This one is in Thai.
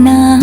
หน้า